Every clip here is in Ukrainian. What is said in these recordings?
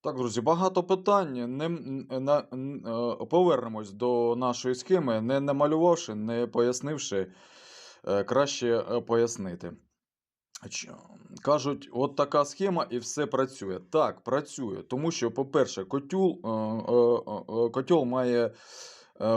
Так, друзі, багато питань. Не, м- на, н- е, повернемось до нашої схеми, не намалювавши, не пояснивши, е, краще е, пояснити. Кажуть, от така схема і все працює. Так, працює. Тому що, по-перше, котюл, е, котел має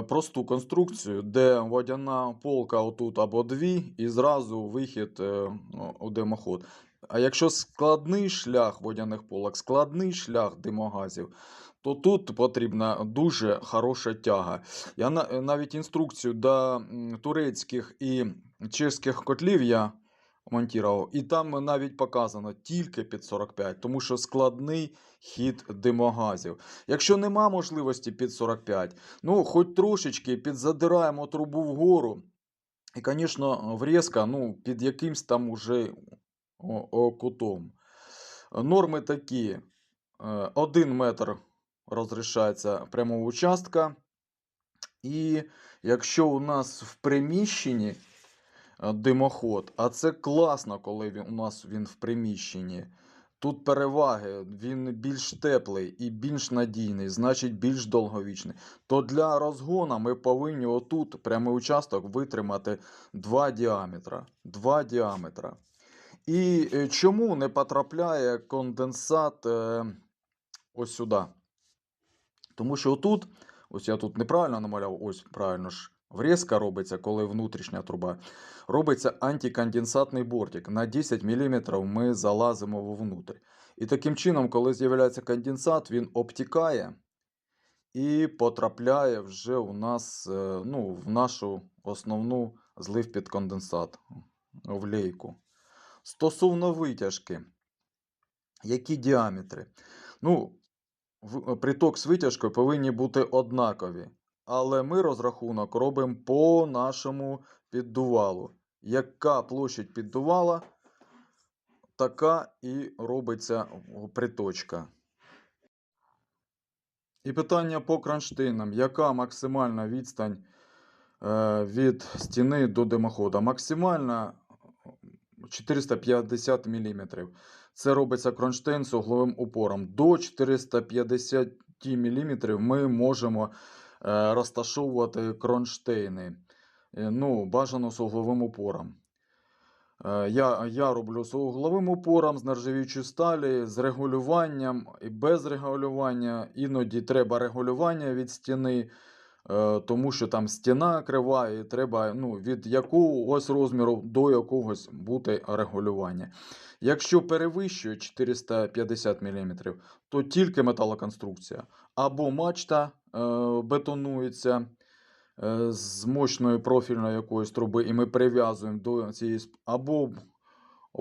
просту конструкцію, де водяна полка отут або дві, і зразу вихід е, у димоход. А якщо складний шлях водяних полок, складний шлях димогазів, то тут потрібна дуже хороша тяга. Я навіть інструкцію до турецьких і чеських котлів я монтував, і там навіть показано тільки під 45, тому що складний хід димогазів. Якщо нема можливості під 45, ну хоч трошечки підзадираємо трубу вгору. І, звісно, врізка, ну, під якимсь там уже кутом. Норми такі: 1 метр розрішається прямого участка. І якщо у нас в приміщенні е, димоход, а це класно, коли він, у нас він в приміщенні. Тут переваги, він більш теплий і більш надійний, значить більш довговічний. То для розгона ми повинні отут прямий участок витримати 2 діаметра. 2 діаметра. І е, чому не потрапляє конденсат е, ось сюди? Тому що отут, ось я тут неправильно намаляв, ось правильно ж, врізка робиться, коли внутрішня труба. Робиться антиконденсатний бортик. На 10 мм ми залазимо вовнутрь. І таким чином, коли з'являється конденсат, він обтікає і потрапляє вже у нас е, ну, в нашу основну злив під конденсат в лейку. Стосовно витяжки, які діаметри? Ну, в- приток з витяжкою повинні бути однакові. Але ми розрахунок робимо по нашому піддувалу. Яка площадь піддувала, така і робиться приточка. І питання по кронштейнам. Яка максимальна відстань е, від стіни до димохода? Максимальна 450 мм. Це робиться кронштейн з угловим упором. До 450 мм ми можемо е, розташовувати кронштейни. Е, Ну, бажано з угловим упором. Е, Я, я роблю з угловим упором, з нержавіючої сталі, з регулюванням і без регулювання. Іноді треба регулювання від стіни, тому що там стіна крива, і треба ну, від якогось розміру до якогось бути регулювання. Якщо перевищує 450 мм, то тільки металоконструкція. Або мачта е, бетонується е, з мощної профільної якоїсь труби, і ми прив'язуємо до цієї, або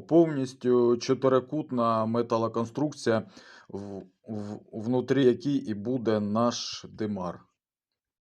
повністю чотирикутна металоконструкція, в, в, внутрі якій і буде наш димар.